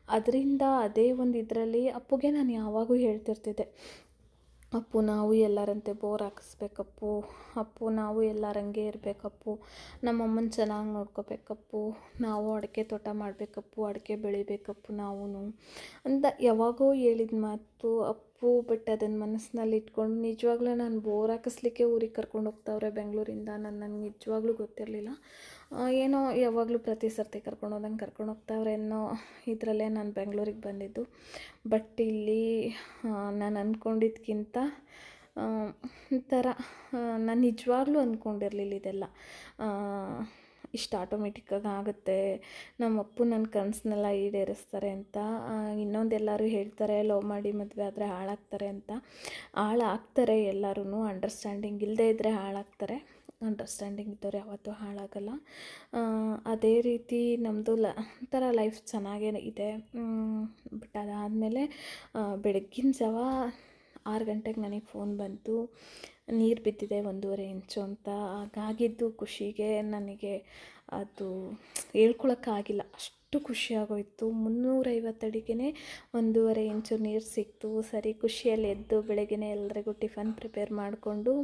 ಅದರಿಂದ ಅದೇ ಒಂದು ಇದರಲ್ಲಿ ಅಪ್ಪುಗೆ ನಾನು ಯಾವಾಗೂ ಹೇಳ್ತಿರ್ತಿದ್ದೆ. ಅಪ್ಪು ನಾವು ಎಲ್ಲರಂತೆ ಬೋರ್ ಹಾಕಿಸ್ಬೇಕಪ್ಪು. ಅಪ್ಪು ನಾವು ಎಲ್ಲರಂಗೆ ಇರಬೇಕಪ್ಪು. ನಮ್ಮಮ್ಮನ ಚೆನ್ನಾಗಿ ನೋಡ್ಕೋಬೇಕಪ್ಪು. ನಾವು ಅಡಿಕೆ ತೋಟ ಮಾಡಬೇಕಪ್ಪು. ಅಡಿಕೆ ಬೆಳಿಬೇಕಪ್ಪು ನಾವು ಅಂತ ಯಾವಾಗೋ ಹೇಳಿದ ಮಾತು ಅಪ್ಪು ಬಟ್ ಅದನ್ನು ಮನಸ್ಸಿನಲ್ಲಿ ಇಟ್ಕೊಂಡು ನಿಜವಾಗ್ಲೂ ನಾನು ಬೋರ್ ಹಾಕಿಸ್ಲಿಕ್ಕೆ ಊರಿಗೆ ಕರ್ಕೊಂಡು ಹೋಗ್ತಾವ್ರೆ ಬೆಂಗಳೂರಿಂದ. ನಾನು ನನಗೆ ನಿಜವಾಗ್ಲೂ ಗೊತ್ತಿರಲಿಲ್ಲ. ಏನೋ ಯಾವಾಗಲೂ ಪ್ರತಿ ಸರ್ತಿ ಕರ್ಕೊಂಡು ಹೋದಂಗೆ ಕರ್ಕೊಂಡು ಹೋಗ್ತಾವ್ರೆ ಅನ್ನೋ ಇದರಲ್ಲೇ ನಾನು ಬೆಂಗಳೂರಿಗೆ ಬಂದಿದ್ದು. ಬಟ್ ಇಲ್ಲಿ ನಾನು ಅಂದ್ಕೊಂಡಿದ್ಕಿಂತ ಒಂಥರ ನಾನು ನಿಜವಾಗ್ಲೂ ಅಂದ್ಕೊಂಡಿರಲಿಲ್ಲ ಇದೆಲ್ಲ. ಇಷ್ಟು ಆಟೋಮೆಟಿಕ್ಕಾಗಿ ಆಗುತ್ತೆ. ನಮ್ಮ ಅಪ್ಪು ನನ್ನ ಕನಸನ್ನೆಲ್ಲ ಈಡೇರಿಸ್ತಾರೆ ಅಂತ. ಇನ್ನೊಂದು ಎಲ್ಲರೂ ಹೇಳ್ತಾರೆ, ಲವ್ ಮಾಡಿ ಮದುವೆ ಆದರೆ ಹಾಳಾಗ್ತಾರೆ ಅಂತ. ಹಾಳಾಗ್ತಾರೆ ಎಲ್ಲರೂ ಅಂಡರ್ಸ್ಟ್ಯಾಂಡಿಂಗ್ ಇಲ್ಲದೇ ಇದ್ದರೆ ಹಾಳಾಗ್ತಾರೆ. ಅಂಡರ್ಸ್ಟ್ಯಾಂಡಿಂಗ್ ಇದ್ದವ್ರು ಯಾವತ್ತೂ ಹಾಳಾಗಲ್ಲ. ಅದೇ ರೀತಿ ನಮ್ಮದು ಲ, ಒಂಥರ ಲೈಫ್ ಚೆನ್ನಾಗೇ ಇದೆ. ಬಟ್ ಅದಾದಮೇಲೆ ಬೆಳಗ್ಗಿನ ಜಾವ ಆರು ಗಂಟೆಗೆ ನನಗೆ ಫೋನ್ ಬಂತು. ನೀರು ಬಿದ್ದಿದೆ ಒಂದೂವರೆ ಇಂಚು ಅಂತ. ಹಾಗಾಗಿದ್ದು ಖುಷಿಗೆ ನನಗೆ ಅದು ಹೇಳ್ಕೊಳಕ್ಕಾಗಿಲ್ಲ ಅಷ್ಟು ಖುಷಿಯಾಗೋಯಿತು ಮುನ್ನೂರೈವತ್ತು ಅಡಿಗೆ ಒಂದೂವರೆ ಇಂಚು ನೀರು ಸಿಕ್ತು. ಸರಿ, ಖುಷಿಯಲ್ಲಿ ಎದ್ದು ಬೆಳಗ್ಗೆ ಎಲ್ರಿಗೂ ಟಿಫನ್ ಪ್ರಿಪೇರ್ ಮಾಡಿಕೊಂಡು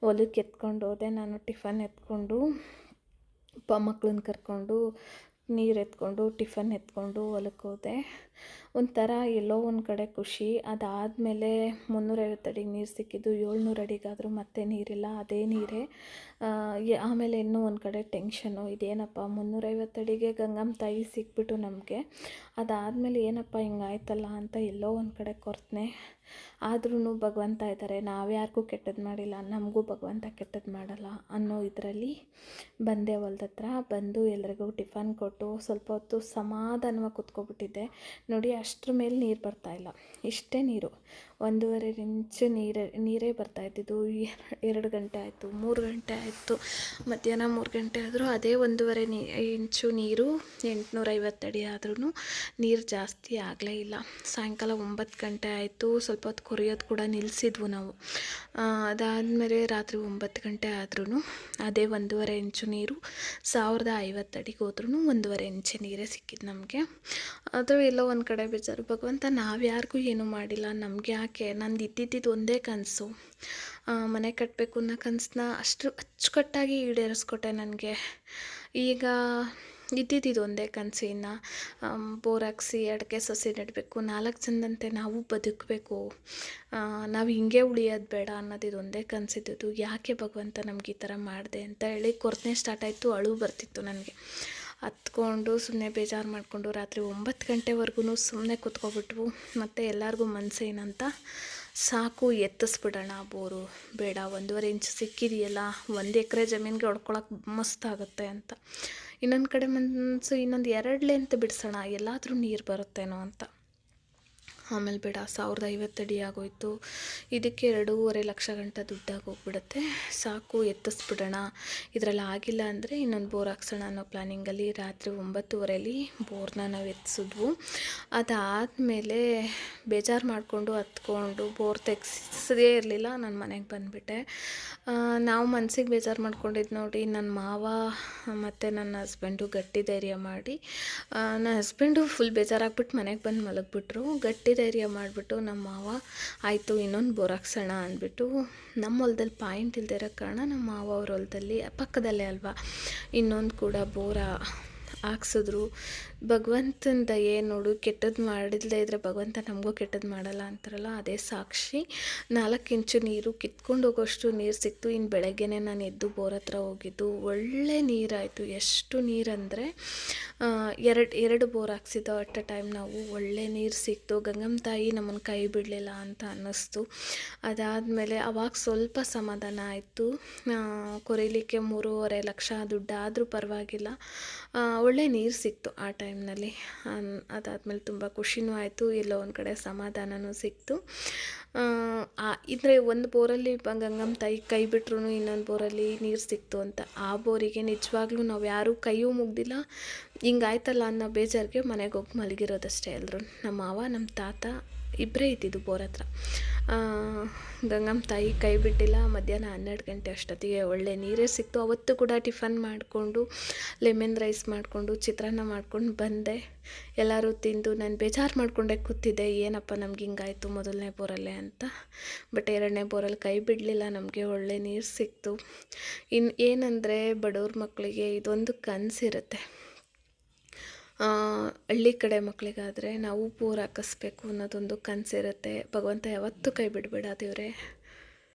ಹೊಲಕ್ಕೆ ಎತ್ಕೊಂಡು ಹೋದೆ. ನಾನು ಟಿಫನ್ ಎತ್ಕೊಂಡು ಅಪ್ಪ ಮಕ್ಳನ್ನ ಕರ್ಕೊಂಡು ನೀರು ಎತ್ಕೊಂಡು, ಟಿಫನ್ ಎತ್ಕೊಂಡು ಹೊಲಕ್ಕೆ ಹೋದೆ. ಒಂಥರ ಎಲ್ಲೋ ಒಂದು ಕಡೆ ಖುಷಿ. ಅದಾದಮೇಲೆ ಮುನ್ನೂರೈವತ್ತು ಅಡಿಗೆ ನೀರು ಸಿಕ್ಕಿದ್ದು, ಏಳ್ನೂರು ಅಡಿಗಾದರೂ ಮತ್ತೆ ನೀರಿಲ್ಲ, ಅದೇ ನೀರೇ. ಆಮೇಲೆ ಇನ್ನೂ ಒಂದು ಕಡೆ ಟೆನ್ಷನು. ಇದೇನಪ್ಪ, ಮುನ್ನೂರೈವತ್ತು ಅಡಿಗೆ ಗಂಗಮ್ಮ ತಾಯಿ ಸಿಕ್ಬಿಟ್ಟು ನಮಗೆ. ಅದಾದಮೇಲೆ ಏನಪ್ಪ ಹಿಂಗಾಯ್ತಲ್ಲ ಅಂತ ಎಲ್ಲೋ ಒಂದು ಕಡೆ ಕೊರ್ತನೆ. ಆದ್ರೂ ಭಗವಂತ ಇದ್ದಾರೆ ನಾವ್ಯಾರಿಗೂ ಕೆಟ್ಟದ್ದು ಮಾಡಿಲ್ಲ, ನಮಗೂ ಭಗವಂತ ಕೆಟ್ಟದ್ದು ಮಾಡಲ್ಲ ಅನ್ನೋ ಇದರಲ್ಲಿ ಬಂದೆ ಹೊಲ್ದ ಹತ್ರ ಬಂದು ಎಲ್ರಿಗೂ ಟಿಫನ್ ಕೊಟ್ಟು, ಸ್ವಲ್ಪ ಹೊತ್ತು ಸಮಾಧಾನವಾಗಿ ಕುತ್ಕೊಬಿಟ್ಟಿದ್ದೆ. ನೋಡಿ ಅಷ್ಟ್ರ ಮೇಲೆ ನೀರು ಬರ್ತಾಯಿಲ್ಲ ಇಷ್ಟೇ ನೀರು. ಒಂದೂವರೆ ಇಂಚು ನೀರೇ ನೀರೇ ಬರ್ತಾ ಇದ್ದಿದ್ದು ಎರಡು ಗಂಟೆ ಆಯಿತು, ಮೂರು ಗಂಟೆ ಆಯಿತು. ಮಧ್ಯಾಹ್ನ ಮೂರು ಗಂಟೆ ಆದರೂ ಅದೇ ಒಂದೂವರೆ ನೀ, ಇಂಚು ನೀರು ಎಂಟುನೂರೈವತ್ತು ಅಡಿ ಆದ್ರೂ ನೀರು ಜಾಸ್ತಿ ಆಗಲೇ ಇಲ್ಲ. ಸಾಯಂಕಾಲ ಒಂಬತ್ತು ಗಂಟೆ ಆಯಿತು, ಸ್ವಲ್ಪ ಹೊತ್ತು ಕೊರಿಯೋದು ಕೂಡ ನಿಲ್ಲಿಸಿದ್ವು ನಾವು. ಅದಾದಮೇಲೆ ರಾತ್ರಿ ಒಂಬತ್ತು ಗಂಟೆ ಆದ್ರೂ ಅದೇ ಒಂದೂವರೆ ಇಂಚು ನೀರು ಸಾವಿರದ ಐವತ್ತು ಅಡಿಗೆ ಹೋದ್ರೂ ಒಂದೂವರೆ ಇಂಚು ನೀರೇ ಸಿಕ್ಕಿದ್ದು ನಮಗೆ. ಅದು ಎಲ್ಲೋ ಒಂದು ಕಡೆ ಬೇಜಾರು. ಭಗವಂತ ನಾವು ಯಾರಿಗೂ ಏನೂ ಮಾಡಿಲ್ಲ. ನಮಗೆ ಯಾಕೆ ನಂದು ಇದ್ದಿದ್ದು ಒಂದೇ ಕನಸು. ಮನೆ ಕಟ್ಟಬೇಕು ಅನ್ನೋ ಕನಸನ್ನ ಅಷ್ಟು ಅಚ್ಚುಕಟ್ಟಾಗಿ ಈಡೇರಿಸ್ಕೊಟ್ಟೆ ನನಗೆ. ಈಗ ಇದ್ದಿದ್ದು ಒಂದೇ ಕನಸು ಇನ್ನು. ಬೋರ್ ಹಾಕ್ಸಿ ಅಡಿಕೆ ಸಸಿ ನೆಡಬೇಕು, ನಾಲ್ಕು ಜನದಂತೆ ನಾವು ಬದುಕಬೇಕು. ನಾವು ಹಿಂಗೆ ಉಳಿಯೋದು ಬೇಡ ಅನ್ನೋದು ಒಂದೇ ಕನಸಿದ್ದು ಯಾಕೆ ಭಗವಂತ ನಮ್ಗೆ ಈ ಥರ ಮಾಡಿದೆ ಅಂತ ಹೇಳಿ ಕೊರತೆ ಸ್ಟಾರ್ಟ್ ಆಯಿತು, ಅಳು ಬರ್ತಿತ್ತು ನನಗೆ. ಹತ್ಕೊಂಡು ಸುಮ್ಮನೆ ಬೇಜಾರು ಮಾಡಿಕೊಂಡು ರಾತ್ರಿ ಒಂಬತ್ತು ಗಂಟೆವರೆಗೂ ಸುಮ್ಮನೆ ಕೂತ್ಕೊಬಿಟ್ವು. ಮತ್ತು ಎಲ್ಲರಿಗೂ ಮನಸ್ಸೇನಂತ ಸಾಕು, ಎತ್ತಿಸ್ಬಿಡೋಣ ಬೋರು. ಬೇಡ, ಒಂದೂವರೆ ಇಂಚು ಸಿಕ್ಕಿದೆಯಲ್ಲ, ಒಂದು ಎಕರೆ ಜಮೀನಿಗೆ ಹೊಡ್ಕೊಳಕ್ಕೆ ಮಸ್ತಾಗುತ್ತೆ ಅಂತ. ಇನ್ನೊಂದು ಕಡೆ ಮನಸ್ಸು ಇನ್ನೊಂದು ಎರಡು ಲೆಂತ್ ಬಿಡಿಸೋಣ, ಎಲ್ಲಾದರೂ ನೀರು ಬರುತ್ತೇನೋ ಅಂತ. ಆಮೇಲೆ ಬೇಡ, ಸಾವಿರದ ಐವತ್ತು ಅಡಿ ಆಗೋಯ್ತು. ಇದಕ್ಕೆ ಎರಡೂವರೆ ಲಕ್ಷ ಗಂಟ ದುಡ್ಡಾಗಿ ಹೋಗ್ಬಿಡುತ್ತೆ. ಸಾಕು, ಎತ್ತಿಸ್ಬಿಡೋಣ. ಇದರಲ್ಲಿ ಆಗಿಲ್ಲ ಅಂದರೆ ಇನ್ನೊಂದು ಬೋರ್ ಹಾಕ್ಸೋಣ ಅನ್ನೋ ಪ್ಲ್ಯಾನಿಂಗಲ್ಲಿ ರಾತ್ರಿ ಒಂಬತ್ತುವರೆಯಲ್ಲಿ ಬೋರ್ನ ನಾವು ಎತ್ತಿಸಿದ್ವು ಅದಾದಮೇಲೆ ಬೇಜಾರು ಮಾಡಿಕೊಂಡು ಹತ್ಕೊಂಡು ಬೋರ್ ತೆಗ್ಸದೇ ಇರಲಿಲ್ಲ, ನಾನು ಮನೆಗೆ ಬಂದುಬಿಟ್ಟೆ. ನಾವು ಮನಸ್ಸಿಗೆ ಬೇಜಾರು ಮಾಡ್ಕೊಂಡಿದ್ದು ನೋಡಿ ನನ್ನ ಮಾವ ಮತ್ತು ನನ್ನ ಹಸ್ಬೆಂಡು ಗಟ್ಟಿ ಧೈರ್ಯ ಮಾಡಿ ನನ್ನ ಹಸ್ಬೆಂಡು ಫುಲ್ ಬೇಜಾರಾಗ್ಬಿಟ್ಟು ಮನೆಗೆ ಬಂದು ಮಲಗಿಬಿಟ್ರು. ಗಟ್ಟಿ ಧೈರ್ಯ ಮಾಡಿಬಿಟ್ಟು ನಮ್ಮ ಮಾವ, ಆಯಿತು, ಇನ್ನೊಂದು ಬೋರಾಕ್ಸೋಣ ಅಂದ್ಬಿಟ್ಟು ನಮ್ಮ ಹೊಲದಲ್ಲಿ ಪಾಯಿಂಟ್ ಇಲ್ಲದೆ ಇರೋ ಕಾರಣ ನಮ್ಮ ಮಾವ ಅವ್ರ ಹೊಲದಲ್ಲಿ ಪಕ್ಕದಲ್ಲೇ ಅಲ್ವಾ, ಇನ್ನೊಂದು ಕೂಡ ಬೋರ ಹಾಕ್ಸಿದ್ರು. ಭಗವಂತನ ದಯೆ ನೋಡು ಕೆಟ್ಟದ್ದು ಮಾಡಿಲ್ಲದೆ ಇದ್ರೆ ಭಗವಂತ ನಮಗೂ ಕೆಟ್ಟದ್ದು ಮಾಡಲ್ಲ ಅಂತಾರಲ್ಲ, ಅದೇ ಸಾಕ್ಷಿ. ನಾಲ್ಕು ಇಂಚು ನೀರು ಕಿತ್ಕೊಂಡು ಹೋಗೋಷ್ಟು ನೀರು ಸಿಕ್ತು. ಇನ್ನು ಬೆಳಗ್ಗೆನೇ ನಾನು ಎದ್ದು ಬೋರ್ ಹತ್ರ ಹೋಗಿದ್ದು. ಒಳ್ಳೆ ನೀರಾಯಿತು. ಎಷ್ಟು ನೀರಂದರೆ ಎರಡು ಎರಡು ಬೋರ್ ಹಾಕ್ಸಿದ್ದೋ ಅಟ್ ಅ ಟೈಮ್ ನಾವು ಒಳ್ಳೆ ನೀರು ಸಿಕ್ತು. ಗಂಗಮ್ಮ ತಾಯಿ ನಮ್ಮನ್ನು ಕೈ ಬಿಡಲಿಲ್ಲ ಅಂತ ಅನ್ನಿಸ್ತು. ಅದಾದಮೇಲೆ ಅವಾಗ ಸ್ವಲ್ಪ ಸಮಾಧಾನ ಆಯಿತು. ಕೊರಿಲಿಕ್ಕೆ ಮೂರುವರೆ ಲಕ್ಷ ದುಡ್ಡಾದರೂ ಪರವಾಗಿಲ್ಲ. ಒಳ್ಳೆ ನೀರು ಸಿಕ್ತು ಆ ಟೈಮ್ನಲ್ಲಿ. ಅದಾದಮೇಲೆ ತುಂಬ ಖುಷಿನೂ ಆಯಿತು, ಎಲ್ಲೋ ಒಂದು ಕಡೆ ಸಮಾಧಾನವೂ ಸಿಕ್ತು. ಇದ್ರೆ ಒಂದು ಬೋರಲ್ಲಿ ಗಂಗಮ್ಮ ತಾಯಿ ಕೈ ಬಿಟ್ರು ಇನ್ನೊಂದು ಬೋರಲ್ಲಿ ನೀರು ಸಿಕ್ತು ಅಂತ. ಆ ಬೋರಿಗೆ ನಿಜವಾಗ್ಲೂ ನಾವು ಯಾರೂ ಕೈಯೂ ಮುಗ್ದಿಲ್ಲ. ಹಿಂಗಾಯ್ತಲ್ಲ ಅನ್ನೋ ಬೇಜಾರಿಗೆ ಮನೆಗೆ ಹೋಗಿ ಮಲಗಿರೋದಷ್ಟೇ ಎಲ್ಲರೂ ನಮ್ಮ ಮಾವ ನಮ್ಮ ತಾತ ಇಬ್ಬರೇ ಇದ್ದಿದ್ದು ಬೋರ್ ಹತ್ರ. ಗಂಗಮ್ಮ ತಾಯಿ ಕೈ ಬಿಟ್ಟಿಲ್ಲ. ಮಧ್ಯಾಹ್ನ ಹನ್ನೆರಡು ಗಂಟೆ ಅಷ್ಟೊತ್ತಿಗೆ ಒಳ್ಳೆ ನೀರೇ ಸಿಕ್ತು. ಅವತ್ತು ಕೂಡ ಟಿಫನ್ ಮಾಡಿಕೊಂಡು, ಲೆಮನ್ ರೈಸ್ ಮಾಡಿಕೊಂಡು, ಚಿತ್ರಾನ್ನ ಮಾಡ್ಕೊಂಡು ಬಂದೆ. ಎಲ್ಲರೂ ತಿಂದು ನಾನು ಬೇಜಾರು ಮಾಡಿಕೊಂಡೆ, ಕೂತಿದ್ದೆ. ಏನಪ್ಪ ನಮ್ಗೆ ಹಿಂಗಾಯಿತು ಮೊದಲನೇ ಬೋರಲ್ಲೇ ಅಂತ. ಬಟ್ ಎರಡನೇ ಬೋರಲ್ಲಿ ಕೈ ಬಿಡಲಿಲ್ಲ. ನಮಗೆ ಒಳ್ಳೆ ನೀರು ಸಿಕ್ತು. ಇನ್ನು ಏನಂದರೆ ಬಡವ್ರ ಮಕ್ಕಳಿಗೆ ಇದೊಂದು ಕನಸಿರುತ್ತೆ. ಹಳ್ಳಿ ಕಡೆ ಮಕ್ಕಳಿಗಾದರೆ ನಾವು ಬೋರ್ ಹಾಕಿಸ್ಬೇಕು ಅನ್ನೋದೊಂದು ಕನಸಿರುತ್ತೆ. ಭಗವಂತ ಯಾವತ್ತೂ ಕೈ ಬಿಡಬೇಡ ದೇವ್ರೆ.